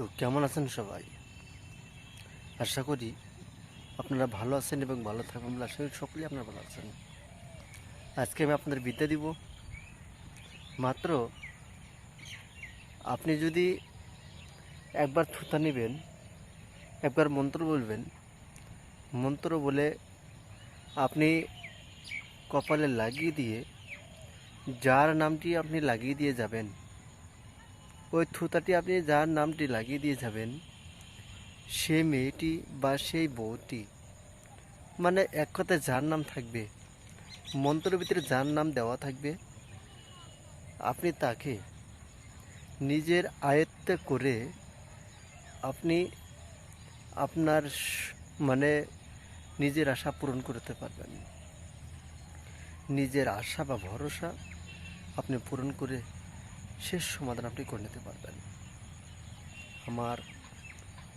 তো কেমন আছেন সবাই? আশা করি আপনারা ভালো আছেন এবং ভালো থাকবেন বলে আশা করি সকলেই আপনারা ভালো আছেন। আজকে আমি আপনাদের বিদ্যা দিব। মাত্র আপনি যদি একবার থুতা নেবেন, একবার মন্ত্র বলবেন, মন্ত্র বলে আপনি কপালে লাগিয়ে দিয়ে, যার নামটি আপনি লাগিয়ে দিয়ে যাবেন ওই থুতাটি আপনি যার নামটি লাগিয়ে দিয়ে যাবেন, সে মেয়েটি বা সেই বউটি মানে এক কথায় যার নাম থাকবে মন্ত্রের ভিতরে যার নাম দেওয়া থাকবে, আপনি তাকে নিজের আয়ত্তে করে আপনি আপনার মানে নিজের আশা পূরণ করতে পারবেন। নিজের আশা বা ভরসা আপনি পূরণ করে শেষ সমাধান আপনি করে নিতে পারবেন। আমার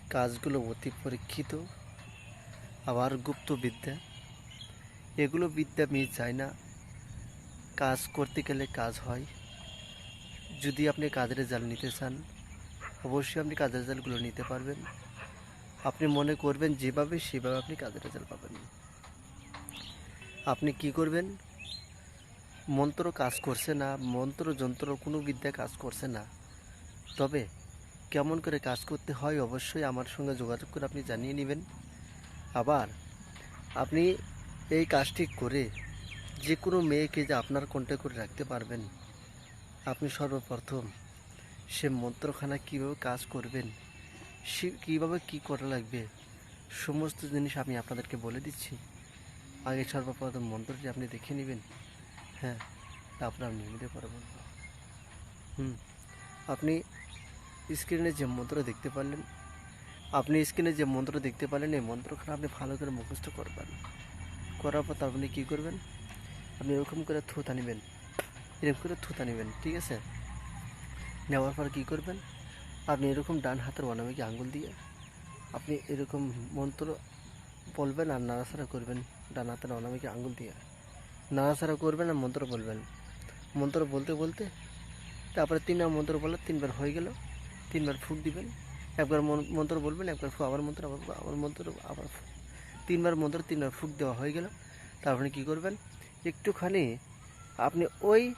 কাজগুলো অতি পরীক্ষিত, আবার গুপ্ত বিদ্যা। এগুলো বিদ্যা আমি চাই না। কাজ করতে গেলে কাজ হয়। যদি আপনি কাজের জাল নিতে চান, অবশ্যই আপনি কাজের জালগুলো নিতে পারবেন। আপনি মনে করবেন যেভাবে সেভাবে আপনি কাজের জাল পাবেন। আপনি কি করবেন? মন্ত্র কাজ করছে না, মন্ত্র যন্ত্র কোনো বিদ্যা কাজ করছে না। তবে কেমন করে কাজ করতে হয় অবশ্যই আমার সঙ্গে যোগাযোগ করে আপনি জানিয়ে নেবেন। আবার আপনি এই কাজটি করে যে কোনো মেয়েকে যে আপনার কন্ট্যাক্ট করে রাখতে পারবেন, আপনি সর্বপ্রথম সে মন্ত্রখানা কীভাবে কাজ করবেন, সে কীভাবে কী করা লাগবে, সমস্ত জিনিস আমি আপনাদেরকে বলে দিচ্ছি। আগে সর্বপ্রথম মন্ত্রটি আপনি দেখে নেবেন। হ্যাঁ তারপরে আপনি নিতে পারবেন হুম, আপনি স্ক্রিনে যে মন্ত্র দেখতে পারলেন, আপনি স্ক্রিনে যে মন্ত্র দেখতে পারলেন, এই মন্ত্রখানা আপনি ভালো করে মুখস্থ করবেন। করার পর আপনি কী করবেন? আপনি এরকম করে থুতা নেবেন, এরকম করে থুতা নেবেন, ঠিক আছে? নেওয়ার পর কী করবেন? আপনি এরকম ডান হাতের অনামিকে আঙ্গুল দিয়ে আপনি এরকম মন্ত্র বলবেন আর নাড়াচাড়া করবেন, ডান হাতের অনামিকে আঙ্গুল দিয়ে। নাড়াচাড়া করবেন আর মন্ত্র বলবেন। মন্ত্র বলতে বলতে তারপরে তিনবার মন্ত্র বলে তিনবার হয়ে গেল, তিনবার ফুক দিবেন। একবার মন- মন্ত্র বলবেন, একবার ফু আবার মন্ত্র, আবার আবার মন্ত্র, আবার। তিনবার মন্ত্র, তিনবার ফুক দেওয়া হয়ে গেল। তারপরে কী করবেন? একটুখানি আপনি ওই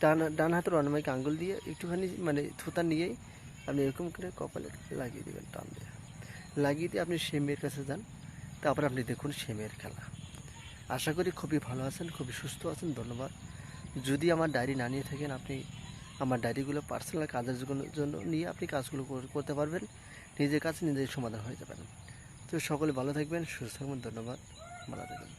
ডান ডান হাতের অনামিক আঙ্গুল দিয়ে একটুখানি মানে থুতা নিয়েই আপনি এরকম করে কপালে লাগিয়ে দেবেন, টান দিয়ে। লাগিয়ে দিয়ে আপনি সে মেয়ের কাছে যান। তারপর আপনি দেখুন সে মেয়ের খেলা। আশা করি খুবই ভালো আছেন, খুবই সুস্থ আছেন, ধন্যবাদ। যদি আমার ডায়েরি না নিয়ে থাকেন, আপনি আমার ডায়েরিগুলো পার্সোনাল কাজের জন্য- নিয়ে আপনি কাজগুলো করতে পারবেন, নিজের কাছে নিজের সমাধান হয়ে যাবেন তো সকলে ভালো থাকবেন, সুস্থ থাকবেন, ধন্যবাদ, ভালো থাকবেন।